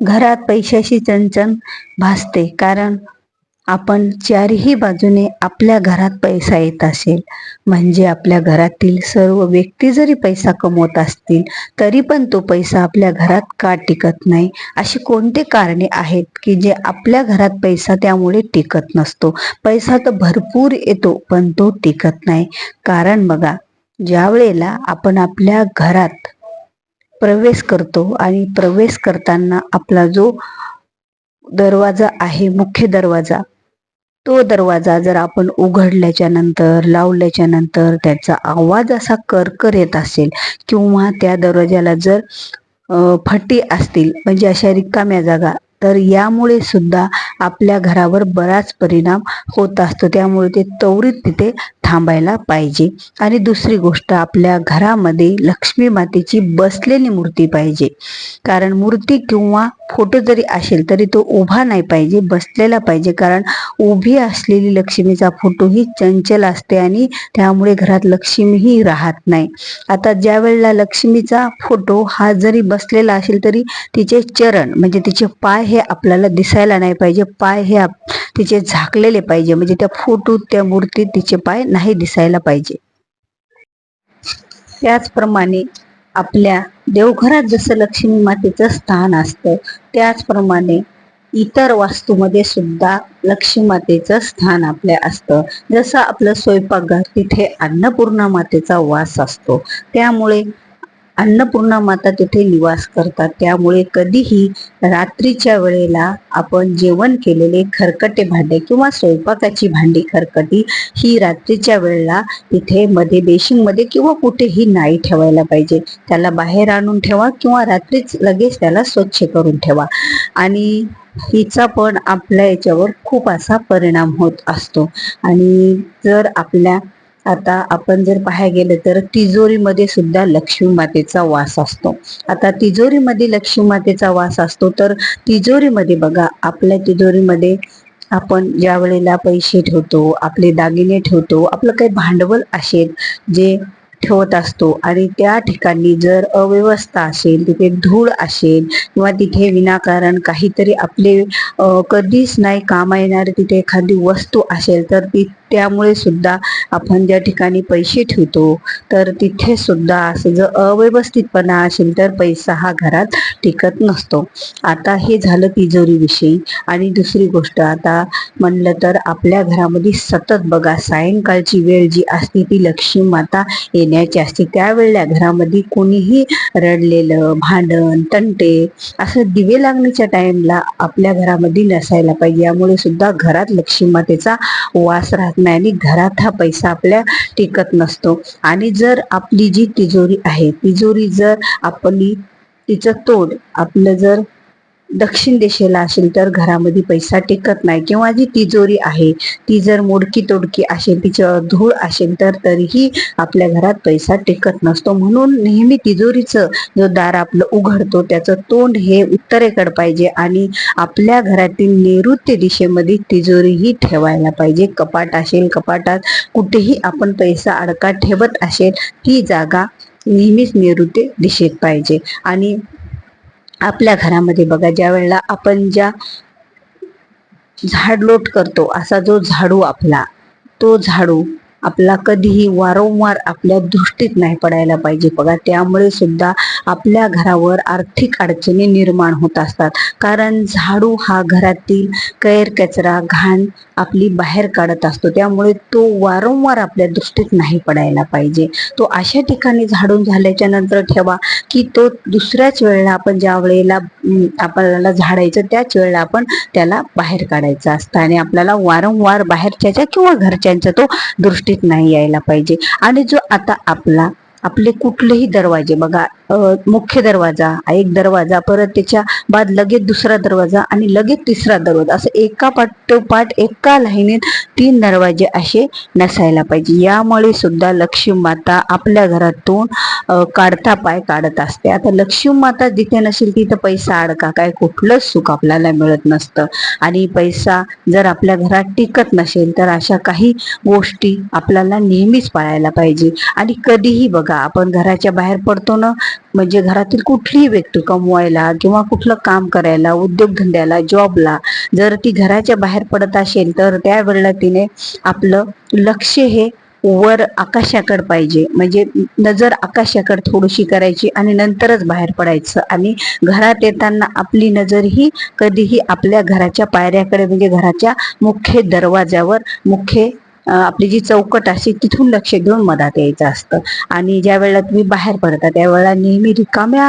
घरात पैशाची चणचण भासते कारण आपण चारही बाजूने आपल्या घरात पैसा येत असेल. म्हणजे आपल्या घरातील सर्व व्यक्ती जरी पैसा कमवत असतील तरी पण तो पैसा आपल्या घरात का टिकत नाही? अशी कोणते कारणे आहेत की जे आपल्या घरात पैसा त्यामुळे टिकत नसतो? पैसा तर भरपूर येतो पण तो टिकत नाही. कारण बघा ज्या वेळेला आपण आपल्या घरात प्रवेश करतो आणि प्रवेश करताना आपला जो दरवाजा आहे मुख्य दरवाजा तो दरवाजा जर आपण उघडल्याच्या नंतर लावल्याच्या नंतर त्याचा आवाज असा करकर येत असेल किंवा त्या दरवाजाला जर फटी असतील म्हणजे अशा रिकाम्या जागा तर यामुळे सुद्धा आपल्या घरावर बराच परिणाम होत असतो. त्यामुळे ते त्वरित तिथे थांबायला पाहिजे. आणि दुसरी गोष्ट आपल्या घरामध्ये लक्ष्मी मातेची बसलेली मूर्ती पाहिजे. कारण मूर्ती किंवा फोटो जरी असेल तरी तो उभा नाही पाहिजे बसलेला पाहिजे. कारण उभी असलेली लक्ष्मीचा फोटो ही चंचल असते आणि त्यामुळे घरात लक्ष्मीही राहत नाही. आता ज्या वेळेला लक्ष्मीचा फोटो हा जरी बसलेला असेल तरी तिचे चरण म्हणजे तिचे पाय हे आपल्याला दिसायला नाही पाहिजे. पाय हे आप तिचे झाकलेले पाहिजे. म्हणजे त्या फोटोत त्या मूर्तीत तिचे पाय नाही दिसायला पाहिजे. त्याचप्रमाणे आपल्या देवघरात जसं लक्ष्मी मातेचं स्थान असतं त्याचप्रमाणे इतर वास्तूमध्ये सुद्धा लक्ष्मी मातेचं स्थान आपल्या असतं. जसं आपलं स्वयंपाकघर तिथे अन्नपूर्णा मातेचा वास असतो. त्यामुळे अन्नपूर्णा माता तिथे निवास करतात. त्यामुळे कधीही रात्रीच्या वेळेला आपण जेवण केलेले खरकटे भांडे किंवा स्वयंपाकाची भांडी खरकटी ही रात्रीच्या वेळेला तिथे मध्ये बेशिंगमध्ये किंवा कुठेही नाही ठेवायला पाहिजे. त्याला बाहेर आणून ठेवा किंवा रात्रीच लगेच त्याला स्वच्छ करून ठेवा. आणि हिचा पण आपल्या याच्यावर खूप असा परिणाम होत असतो. आणि जर आपल्या आता आपण जर पाहायला गेलं तर तिजोरीमध्ये सुद्धा लक्ष्मी मातेचा वास असतो. आता तिजोरीमध्ये लक्ष्मी मातेचा वास असतो तर तिजोरीमध्ये बघा आपल्या तिजोरीमध्ये आपण ज्या वेळेला पैसे ठेवतो आपले दागिने ठेवतो आपलं काही भांडवल असेल जे ठेवत असतो आणि त्या ठिकाणी जर अव्यवस्था असेल तिथे धूळ असेल किंवा तिथे विनाकारण काहीतरी आपले कधीच नाही कामा येणारे तिथे एखादी वस्तू असेल तर ती त्यामुळे सुद्धा आपण ज्या ठिकाणी पैसे ठेवतो तर तिथे सुद्धा असं जर अव्यवस्थितपणा असेल तर पैसा हा घरात टिकत नसतो. आता हे झालं तिजोरीविषयी. आणि दुसरी गोष्ट आता म्हणलं तर आपल्या घरामध्ये सतत बघा सायंकाळची वेळ जी असते ती लक्ष्मी माता येण्याची असते. त्यावेळेला घरामध्ये कोणीही रडलेलं भांडण तंटे असं दिवे लागण्याच्या टाइमला आपल्या घरामध्ये नसायला पाहिजे. यामुळे सुद्धा घरात लक्ष्मी मातेचा वास राहतो. नाही आणि घरात हा पैसा आपल्या टिकत नसतो. आणि जर आपली जी तिजोरी आहे तिजोरी जर आपली तिचं तोड आपलं जर दक्षिण दिशेला असेल तर घरामध्ये पैसा टिकत नाही. किंवा जी तिजोरी आहे ती जर मोडकी तोडकी असेल तिच्यावर धूळ असेल तर तरीही आपल्या घरात पैसा टिकत नसतो. म्हणून नेहमी तिजोरीचं जो दार आपलं उघडतो त्याचं तोंड हे उत्तरेकडे पाहिजे आणि आपल्या घरातील नैऋत्य दिशेमध्ये तिजोरी ही ठेवायला पाहिजे. कपाट असेल कपाटात कुठेही आपण पैसा अडका ठेवत असेल ती जागा नेहमीच नैऋत्य दिशेत पाहिजे. आणि आपल्या घरामध्ये बघा ज्या वेळेला आपण ज्या झाडलोट करतो असा जो झाडू आपला तो झाडू आपला कधीही वारंवार आपल्या दृष्टीत नाही पडायला पाहिजे. बघा त्यामुळे सुद्धा आपल्या घरावर आर्थिक अडचणी निर्माण होत असतात. कारण झाडू हा घरातील कैर कचरा घाण आपली बाहेर काढत असतो. त्यामुळे तो वारंवार आपल्या दृष्टीत नाही पडायला पाहिजे. तो अशा ठिकाणी झाडून झाल्याच्यानंतर ठेवा की तो दुसऱ्याच वेळेला आपण ज्या वेळेला आपल्याला झाडायचं त्याच वेळेला आपण त्याला बाहेर काढायचं असतं. आणि आपल्याला वारंवार बाहेरच्या किंवा घरच्यांचा तो दृष्टीत नाही यायला पाहिजे. आणि जो आता आपला आपले कुठलेही दरवाजे बघा मुख्य दरवाजा एक दरवाजा परत त्याच्या बाद लगेच दुसरा दरवाजा आणि लगेच तिसरा दरवाजा. असं एका पाठोपाठ एका लाईनीत तीन दरवाजे असे नसायला पाहिजे. यामुळे सुद्धा लक्ष्मी माता आपल्या घरातून काढता पाय काढत असते. आता लक्ष्मी माता जिथे नसेल तिथं पैसा अडका. काय कुठलंच सुख आपल्याला मिळत नसतं. आणि पैसा जर आपल्या घरात टिकत नसेल तर अशा काही गोष्टी आपल्याला नेहमीच पाळायला पाहिजे. आणि कधीही बघा आपण घराच्या बाहेर पडतो ना म्हणजे घरातील कुठलीही व्यक्ती कमवायला किंवा कुठलं काम करायला उद्योगधंद्याला जॉबला जर ती घराच्या बाहेर पडत असेल तर त्यावेळेला तिने आपलं लक्ष हे वर आकाशाकडे पाहिजे. म्हणजे नजर आकाशाकडे थोडीशी करायची आणि नंतरच बाहेर पडायचं. आणि घरात येताना आपली नजर ही कधीही आपल्या घराच्या पायऱ्याकडे म्हणजे घराच्या मुख्य दरवाजावर मुख्य आपली जी चौकट असते तिथून लक्ष घेऊन मधात यायचं असतं. आणि ज्या वेळेला तुम्ही बाहेर पडता त्यावेळेला नेहमी रिकाम्या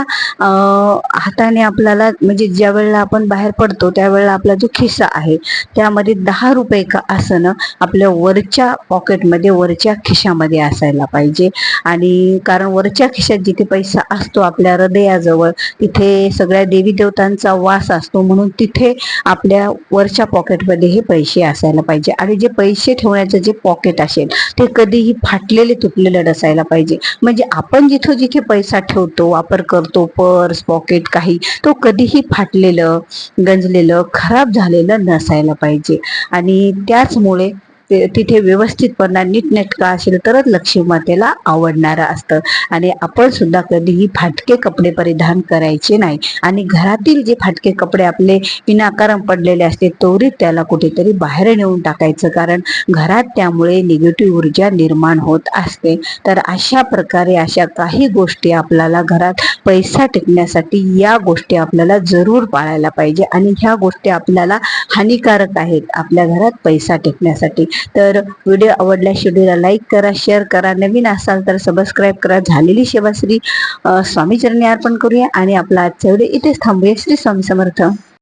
हाताने आपल्याला म्हणजे ज्या वेळेला आपण बाहेर पडतो त्यावेळेला आपला जो खिस्सा आहे त्यामध्ये दहा रुपये का असणं आपल्या वरच्या पॉकेटमध्ये वरच्या खिशामध्ये असायला पाहिजे. आणि कारण वरच्या खिशात जिथे पैसा असतो आपल्या हृदयाजवळ तिथे सगळ्या देवी देवतांचा वास असतो म्हणून तिथे आपल्या वरच्या पॉकेटमध्ये हे पैसे असायला पाहिजे. आणि जे पैसे ठेवण्याचं जे पॉकेट असेल ते कधीही फाटलेले तुटलेले नसायला पाहिजे. म्हणजे आपण जिथं जिथे पैसा ठेवतो वापर करतो पर्स पॉकेट काही तो कधीही फाटलेलं गंजलेलं खराब झालेलं नसायला पाहिजे. आणि त्याचमुळे ते तिथे व्यवस्थितपणा नीटनेटका असेल तरच लक्ष्मी मातेला आवडणारं असतं. आणि आपण सुद्धा कधीही फाटके कपडे परिधान करायचे नाही. आणि घरातील जे फाटके कपडे आपले विनाकारण पडलेले असते त्वरित त्याला कुठेतरी बाहेर नेऊन टाकायचं. कारण घरात त्यामुळे निगेटिव्ह ऊर्जा निर्माण होत असते. तर अशा प्रकारे अशा काही गोष्टी आपल्याला घरात पैसा टिकण्यासाठी या गोष्टी आपल्याला जरूर पाळायला पाहिजे. आणि ह्या गोष्टी आपल्याला हानिकारक आहेत. आपल्या घरात पैसा टिकण्यासाठी. तर व्हिडिओ आवडल्यास व्हिडिओला लाईक करा शेअर करा. नवीन असाल तर सबस्क्राईब करा. झालेली सेवा श्री अर्पण करूया. आणि आपला आजचा व्हिडिओ इथेच थांबूया. श्री स्वामी समर्थ.